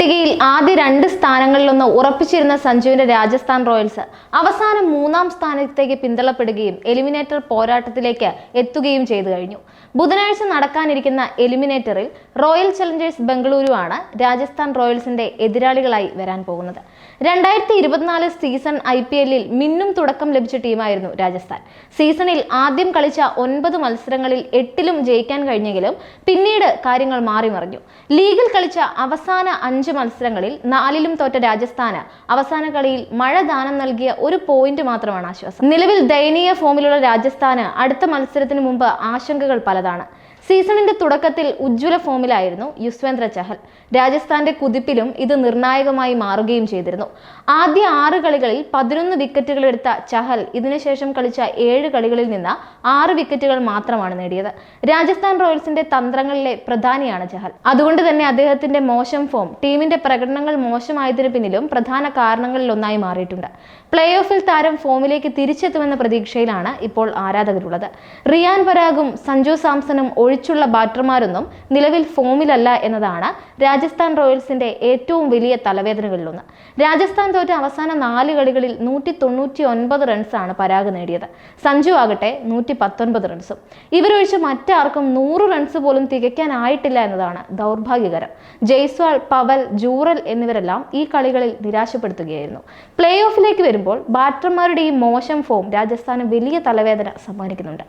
പട്ടികയിൽ ആദ്യ രണ്ട് സ്ഥാനങ്ങളിലൊന്ന് ഉറപ്പിച്ചിരുന്ന സഞ്ജുവിന്റെ രാജസ്ഥാൻ റോയൽസ് അവസാനം മൂന്നാം സ്ഥാനത്തേക്ക് പിന്തള്ളപ്പെടുകയും എലിമിനേറ്റർ പോരാട്ടത്തിലേക്ക് എത്തുകയും ചെയ്തു കഴിഞ്ഞു. ബുധനാഴ്ച നടക്കാനിരിക്കുന്ന എലിമിനേറ്ററിൽ റോയൽ ചലഞ്ചേഴ്സ് ബംഗളൂരു ആണ് രാജസ്ഥാൻ റോയൽസിന്റെ എതിരാളികളായി വരാൻ പോകുന്നത്. രണ്ടായിരത്തി ഇരുപത്തിനാല് സീസൺ ഐ പി എല്ലിൽ മിന്നും തുടക്കം ലഭിച്ച ടീമായിരുന്നു രാജസ്ഥാൻ. സീസണിൽ ആദ്യം കളിച്ച ഒൻപത് മത്സരങ്ങളിൽ എട്ടിലും ജയിക്കാൻ കഴിഞ്ഞെങ്കിലും പിന്നീട് കാര്യങ്ങൾ മാറിമറിഞ്ഞു. ലീഗിൽ കളിച്ച അവസാന അഞ്ച് മത്സരങ്ങളിൽ നാലിലും തോറ്റ രാജസ്ഥാന് അവസാന കളിയിൽ മഴ ദാനം നൽകിയ ഒരു പോയിന്റ് മാത്രമാണ് ആശ്വാസം. നിലവിൽ ദയനീയ ഫോമിലുള്ള രാജസ്ഥാന് അടുത്ത മത്സരത്തിന് മുമ്പ് ആശങ്കകൾ പലതാണ്. സീസണിന്റെ തുടക്കത്തിൽ ഉജ്ജ്വല ഫോമിലായിരുന്നു യുസ്വേന്ദ്ര ചഹൽ. രാജസ്ഥാന്റെ കുതിപ്പിലും ഇത് നിർണായകമായി മാറുകയും ചെയ്തിരുന്നു. ആദ്യ ആറ് കളികളിൽ പതിനൊന്ന് വിക്കറ്റുകൾ എടുത്ത ചഹൽ ഇതിനുശേഷം കളിച്ച ഏഴ് കളികളിൽ നിന്ന് ആറ് വിക്കറ്റുകൾ മാത്രമാണ് നേടിയത്. രാജസ്ഥാൻ റോയൽസിന്റെ തന്ത്രങ്ങളിലെ പ്രധാനിയാണ് ചഹൽ. അതുകൊണ്ട് തന്നെ അദ്ദേഹത്തിന്റെ മോശം ഫോം ടീമിന്റെ പ്രകടനങ്ങൾ മോശമായതിനു പിന്നിലും പ്രധാന കാരണങ്ങളിൽ ഒന്നായി മാറിയിട്ടുണ്ട്. പ്ലേ ഓഫിൽ താരം ഫോമിലേക്ക് തിരിച്ചെത്തുമെന്ന പ്രതീക്ഷയിലാണ് ഇപ്പോൾ ആരാധകരുള്ളത്. റിയാൻ പരാഗും സഞ്ജു സാംസണും ഒഴിച്ചുള്ള ബാറ്റർമാരൊന്നും നിലവിൽ ഫോമിലല്ല എന്നതാണ് രാജസ്ഥാൻ റോയൽസിന്റെ ഏറ്റവും വലിയ തലവേദനകളിലൊന്ന്. രാജസ്ഥാൻ തോറ്റ അവസാന നാല് കളികളിൽ നൂറ്റി തൊണ്ണൂറ്റി ഒൻപത് റൺസാണ് പരാഗ് നേടിയത്. സഞ്ജു ആകട്ടെ നൂറ്റി പത്തൊൻപത് റൺസും. ഇവരൊഴിച്ച് മറ്റാർക്കും നൂറ് റൺസ് പോലും തികയ്ക്കാനായിട്ടില്ല എന്നതാണ് ദൗർഭാഗ്യകരം. ജയ്സ്വാൾ പവൽ ജൂറൽ എന്നിവരെല്ലാം ഈ കളികളിൽ നിരാശപ്പെടുത്തുകയായിരുന്നു. പ്ലേ ഓഫിലേക്ക് വരുമ്പോൾ ബാറ്റർമാരുടെ ഈ മോശം ഫോം രാജസ്ഥാന് വലിയ തലവേദന സമ്മാനിക്കുന്നുണ്ട്.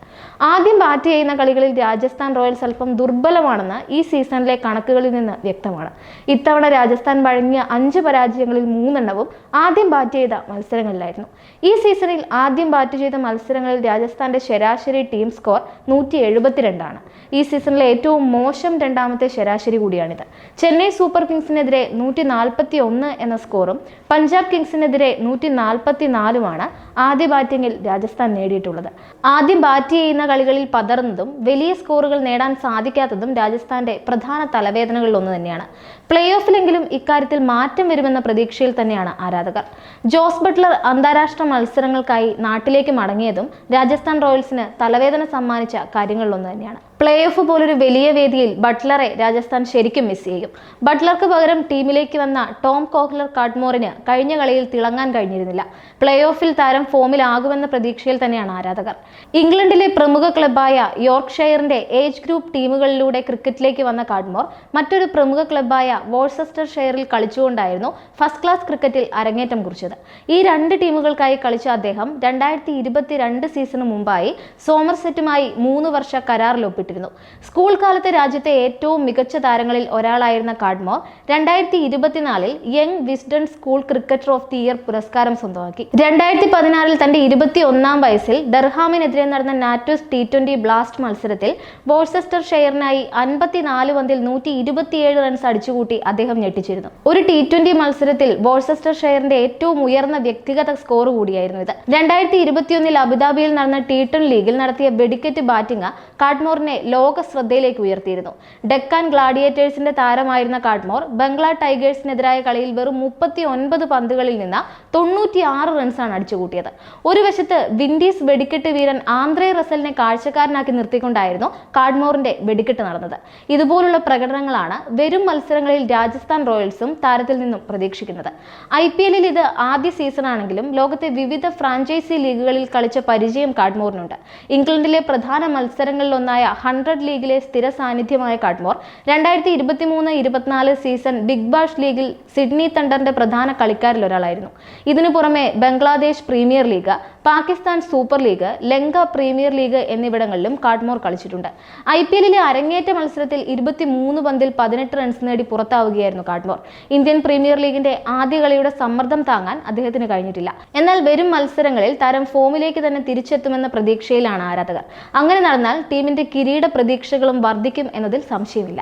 ആദ്യം ബാറ്റ് ചെയ്യുന്ന കളികളിൽ രാജസ്ഥാൻ റോയൽസ് അല്പം ദുർബലമാണെന്ന് ഈ സീസണിലെ കണക്കുകളിൽ നിന്ന് വ്യക്തമാണ്. ഇത്തവണ രാജസ്ഥാൻ വഴങ്ങിയ അഞ്ച് പരാജയങ്ങളിൽ മൂന്നെണ്ണവും ആദ്യം ബാറ്റ് ചെയ്ത മത്സരങ്ങളിലായിരുന്നു. ഈ സീസണിൽ ആദ്യം ബാറ്റ് ചെയ്ത മത്സരങ്ങളിൽ രാജസ്ഥാന്റെ ശരാശരി ടീം സ്കോർ നൂറ്റി എഴുപത്തിരണ്ടാണ് ഈ സീസണിലെ ഏറ്റവും മോശം രണ്ടാമത്തെ ശരാശരി കൂടിയാണിത്. ചെന്നൈ സൂപ്പർ കിങ്സിനെതിരെ നൂറ്റി നാൽപ്പത്തി ഒന്ന് എന്ന സ്കോറും പഞ്ചാബ് കിങ്സിനെതിരെ നൂറ്റി നാൽപ്പത്തി നാലുമാണ് ആദ്യ ബാറ്റിംഗിൽ രാജസ്ഥാൻ നേടിയിട്ടുള്ളത്. ആദ്യം ബാറ്റ് ചെയ്യുന്ന കളികളിൽ പതർന്നതും വലിയ സ്കോറുകൾ നേടാൻ സാധിക്കാത്തതും രാജസ്ഥാന്റെ പ്രധാന തലവേദനകളിൽ ഒന്ന് തന്നെയാണ്. പ്ലേ ഓഫിലെങ്കിലും ഇക്കാര്യത്തിൽ മാറ്റം വരുമെന്ന പ്രതീക്ഷയിൽ തന്നെയാണ് ആരാധകർ. ജോസ് ബട്ട്ലർ അന്താരാഷ്ട്ര മത്സരങ്ങൾക്കായി നാട്ടിലേക്ക് മടങ്ങിയതും രാജസ്ഥാൻ റോയൽസിന് തലവേദന സമ്മാനിച്ച കാര്യങ്ങളിലൊന്ന് തന്നെയാണ്. പ്ലേ ഓഫ് പോലൊരു വലിയ വേദിയിൽ ബട്ട്ലറെ രാജസ്ഥാൻ ശരിക്കും മിസ് ചെയ്യും. ബട്ട്ലർക്ക് പകരം ടീമിലേക്ക് വന്ന ടോം കോഹ്ലർ കാഡ്മോറിന് കഴിഞ്ഞ കളിയിൽ തിളങ്ങാൻ കഴിഞ്ഞിരുന്നില്ല. പ്ലേ ഓഫിൽ താരം ഫോമിലാകുമെന്ന പ്രതീക്ഷയിൽ തന്നെയാണ് ആരാധകർ. ഇംഗ്ലണ്ടിലെ പ്രമുഖ ക്ലബായ യോർക്ക്ഷയറിന്റെ ഏജ് ഗ്രൂപ്പ് ടീമുകളിലൂടെ ക്രിക്കറ്റിലേക്ക് വന്ന കാഡ്മോർ മറ്റൊരു പ്രമുഖ ക്ലബായ വോൾസെസ്റ്റർ ഷെയറിൽ കളിച്ചുകൊണ്ടായിരുന്നു ഫസ്റ്റ് ക്ലാസ് ക്രിക്കറ്റിൽ അരങ്ങേറ്റം കുറിച്ചത്. ഈ രണ്ട് ടീമുകൾക്കായി കളിച്ച അദ്ദേഹം രണ്ടായിരത്തി ഇരുപത്തിരണ്ട് സീസണു മുമ്പായി സോമർസെറ്റുമായി മൂന്ന് വർഷ കരാറിൽ ഒപ്പിട്ടിരുന്നു. സ്കൂൾ കാലത്ത് രാജ്യത്തെ ഏറ്റവും മികച്ച താരങ്ങളിൽ ഒരാളായിരുന്ന കാഡ്മോർ രണ്ടായിരത്തി ഇരുപത്തിനാലിൽ young Wisden school cricketer of the year പുരസ്കാരം സ്വന്തമാക്കി. രണ്ടായിരത്തി പതിനാറിൽ തന്റെ ഇരുപത്തി ഒന്നാം വയസ്സിൽ ഡർഹാമിനെതിരെ നടന്ന നാറ്റോസ് ടി ട്വന്റി ബ്ലാസ്റ്റ് മത്സരത്തിൽ വോൾസെസ്റ്റർ ഷെയറിനായി അൻപത്തിനാല് പന്തിൽ നൂറ്റി ഇരുപത്തിയേഴ് റൺസ് അടിച്ചുകൂട്ടി അദ്ദേഹം ഞെട്ടിച്ചിരുന്നു. ഒരു ടി ട്വന്റി മത്സരത്തിൽ ബോർസെസ്റ്റർ ഷെയറിന്റെ ഏറ്റവും ഉയർന്ന വ്യക്തിഗത സ്കോർ കൂടിയായിരുന്നു ഇത്. രണ്ടായിരത്തി ഇരുപത്തിയൊന്നിൽ അബുദാബിയിൽ നടന്ന ടി ടെൻ ലീഗിൽ നടത്തിയ വെടിക്കെറ്റ് ബാറ്റിംഗ് കാഡ്മോറിനെ ലോക ശ്രദ്ധയിലേക്ക് ഉയർത്തിയിരുന്നു. ഡെക്കാൻ ഗ്ലാഡിയേറ്റേഴ്സിന്റെ താരമായിരുന്ന കാഡ്മോർ ബംഗ്ലാ ടൈഗേഴ്സിനെതിരായ കളിയിൽ വെറും മുപ്പത്തി ഒൻപത് പന്തുകളിൽ നിന്ന് തൊണ്ണൂറ്റി ആറ് റൺസാണ് അടിച്ചുകൂട്ടിയത്. ഒരു വശത്ത് വിൻഡീസ് വെടിക്കെട്ട് വീരൻ ആന്ധ്രേ റസലിനെ കാഴ്ചക്കാരനാക്കി നിർത്തിക്കൊണ്ടായിരുന്നു കാഡ്മോറിന്റെ വെടിക്കെട്ട് നടന്നത്. ഇതുപോലുള്ള പ്രകടനങ്ങളാണ് വരും മത്സരങ്ങളിൽ രാജസ്ഥാൻ റോയൽസും താരത്തിൽ നിന്നും പ്രതീക്ഷിക്കുന്നത്. ഐ പി എല്ലിൽ ഇത് ആദ്യ സീസണാണെങ്കിലും ലോകത്തെ വിവിധ ഫ്രാഞ്ചൈസി ലീഗുകളിൽ കളിച്ച പരിചയം കാഡ്മോറിനുണ്ട്. ഇംഗ്ലണ്ടിലെ പ്രധാന മത്സരങ്ങളിലൊന്നായ ഹൺഡ്രഡ് ലീഗിലെ സ്ഥിര സാന്നിധ്യമായ കാഡ്മോർ രണ്ടായിരത്തി ഇരുപത്തി മൂന്ന് ഇരുപത്തിനാല് സീസൺ ബിഗ് ബാഷ് ലീഗിൽ സിഡ്നി തണ്ടറിന്റെ പ്രധാന കളിക്കാരിൽ ഒരാളായിരുന്നു ഇതിനു പുറമെ Bangladesh premier league Pakistan super league Lanka premier league എന്നിവിടങ്ങളിലും കാഡ്മോർ കളിച്ചിട്ടുണ്ട്. ഐ പി എല്ലിലെ അരങ്ങേറ്റ മത്സരത്തിൽ ഇരുപത്തി മൂന്ന് പന്തിൽ പതിനെട്ട് റൺസ് നേടി പുറത്താവുകയായിരുന്നു കാഡ്മോർ ഇന്ത്യൻ പ്രീമിയർ ലീഗിന്റെ ആദ്യ കളിയുടെ സമ്മർദ്ദം താങ്ങാൻ അദ്ദേഹത്തിന് കഴിഞ്ഞിട്ടില്ല. എന്നാൽ വരും മത്സരങ്ങളിൽ താരം ഫോമിലേക്ക് തന്നെ തിരിച്ചെത്തുമെന്ന പ്രതീക്ഷയിലാണ് ആരാധകർ. അങ്ങനെ നടന്നാൽ ടീമിന്റെ കിരീട പ്രതീക്ഷകളും വർദ്ധിക്കും എന്നതിൽ സംശയമില്ല.